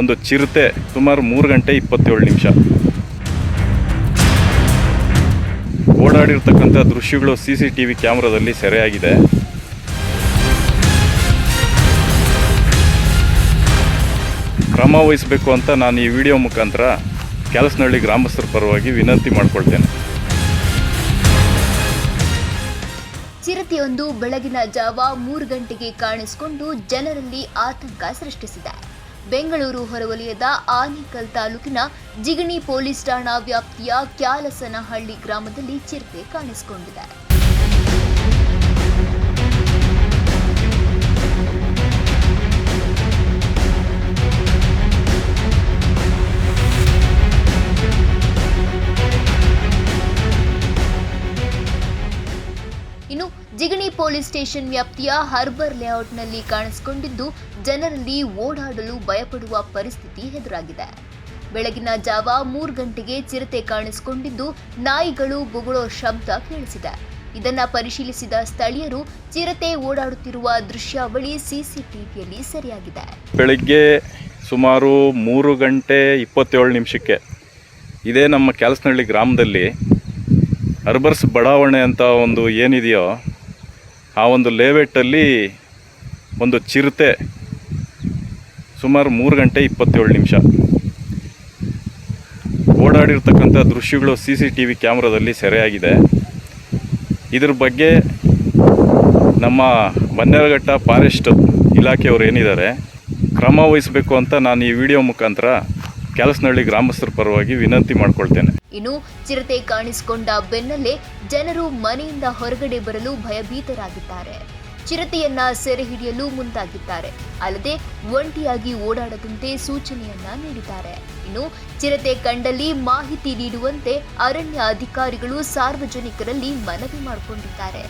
ಒಂದು ಚಿರತೆ ಸುಮಾರು ಮೂರು ಗಂಟೆ ಇಪ್ಪತ್ತೇಳು ನಿಮಿಷ. ಓಡಾಡಿರ್ತಕ್ಕಂಥ ದೃಶ್ಯಗಳು ಸಿ ಸಿ ಟಿ ವಿ ಕ್ಯಾಮ್ರಾದಲ್ಲಿ ಸೆರೆಯಾಗಿದೆ. ಕ್ರಮ ವಹಿಸಬೇಕು ಅಂತ ನಾನು ಈ ವಿಡಿಯೋ ಮುಖಾಂತರ ಕೆಲಸನಹಳ್ಳಿ ಗ್ರಾಮಸ್ಥರ ಪರವಾಗಿ ವಿನಂತಿ ಮಾಡಿಕೊಳ್ತೇನೆ. ಚಿರತೆಯೊಂದು ಬೆಳಗಿನ ಜಾವ ಮೂರು ಗಂಟೆಗೆ ಕಾಣಿಸಿಕೊಂಡು ಜನರಲ್ಲಿ ಆತಂಕ ಸೃಷ್ಟಿಸಿದೆ. ಬೆಂಗಳೂರು ಹೊರವಲಯದ ಆನೇಕಲ್ ತಾಲೂಕಿನ ಜಿಗಣಿ ಪೊಲೀಸ್ ಠಾಣಾ ವ್ಯಾಪ್ತಿಯ ಕ್ಯಾಲಸನಹಳ್ಳಿ ಗ್ರಾಮದಲ್ಲಿ ಚಿರತೆ ಕಾಣಿಸಿಕೊಂಡಿದೆ. ಇನ್ನು ಜಿಗಣಿ ಪೊಲೀಸ್ ಸ್ಟೇಷನ್ ವ್ಯಾಪ್ತಿಯ ಹರ್ಬರ್ ಲೇಔಟ್ನಲ್ಲಿ ಕಾಣಿಸಿಕೊಂಡಿದ್ದು, ಜನರಲ್ಲಿ ಓಡಾಡಲು ಭಯಪಡುವ ಪರಿಸ್ಥಿತಿ ಎದುರಾಗಿದೆ. ಬೆಳಗಿನ ಜಾವ ಮೂರು ಗಂಟೆಗೆ ಚಿರತೆ ಕಾಣಿಸಿಕೊಂಡಿದ್ದು, ನಾಯಿಗಳು ಬೊಗಳೋ ಶಬ್ದ ಕೇಳಿಸಿದೆ. ಇದನ್ನ ಪರಿಶೀಲಿಸಿದ ಸ್ಥಳೀಯರು, ಚಿರತೆ ಓಡಾಡುತ್ತಿರುವ ದೃಶ್ಯಾವಳಿ ಸಿಸಿಟಿವಿಯಲ್ಲಿ ಸೆರೆಯಾಗಿದೆ. ಬೆಳಗ್ಗೆ ಸುಮಾರು ಮೂರು ಗಂಟೆ ಇಪ್ಪತ್ತೇಳು ನಿಮಿಷಕ್ಕೆ, ಇದೇ ನಮ್ಮ ಕೆಲಸನಹಳ್ಳಿ ಗ್ರಾಮದಲ್ಲಿ ಅರ್ಬರ್ಸ್ ಬಡಾವಣೆ ಅಂತ ಒಂದು ಏನಿದೆಯೋ ಆ ಒಂದು ಲೇವೆಟ್ಟಲ್ಲಿ ಒಂದು ಚಿರತೆ ಸುಮಾರು ಮೂರು ಗಂಟೆ ಇಪ್ಪತ್ತೇಳು ನಿಮಿಷ. ಓಡಾಡಿರ್ತಕ್ಕಂಥ ದೃಶ್ಯಗಳು ಸಿ ಸಿ ಟಿ ವಿ ಕ್ಯಾಮ್ರಾದಲ್ಲಿ ಸೆರೆಯಾಗಿದೆ. ಇದ್ರ ಬಗ್ಗೆ ನಮ್ಮ ಬನ್ನೇರಘಟ್ಟ ಫಾರೆಸ್ಟ್ ಇಲಾಖೆಯವರು ಏನಿದ್ದಾರೆ, ಕ್ರಮ ವಹಿಸಬೇಕು ಅಂತ ನಾನು ಈ ವಿಡಿಯೋ ಮುಖಾಂತರ ಕೆಲಸನಹಳ್ಳಿ ಗ್ರಾಮಸ್ಥರ ಪರವಾಗಿ ವಿನಂತಿ ಮಾಡ್ಕೊಳ್ತೇನೆ. ಇನ್ನು ಚಿರತೆ ಕಾಣಿಸಿಕೊಂಡ ಬೆನ್ನಲ್ಲೇ ಜನರು ಮನೆಯಿಂದ ಹೊರಗಡೆ ಬರಲು ಭಯಭೀತರಾಗಿದ್ದಾರೆ. ಚಿರತೆಯನ್ನ ಸೆರೆ ಹಿಡಿಯಲು ಮುಂದಾಗಿದ್ದಾರೆ. ಅಲ್ಲದೆ ಒಂಟಿಯಾಗಿ ಓಡಾಡದಂತೆ ಸೂಚನೆಯನ್ನ ನೀಡಿದ್ದಾರೆ. ಇನ್ನು ಚಿರತೆ ಕಂಡಲ್ಲಿ ಮಾಹಿತಿ ನೀಡುವಂತೆ ಅರಣ್ಯ ಅಧಿಕಾರಿಗಳು ಸಾರ್ವಜನಿಕರಲ್ಲಿ ಮನವಿ ಮಾಡಿಕೊಂಡಿದ್ದಾರೆ.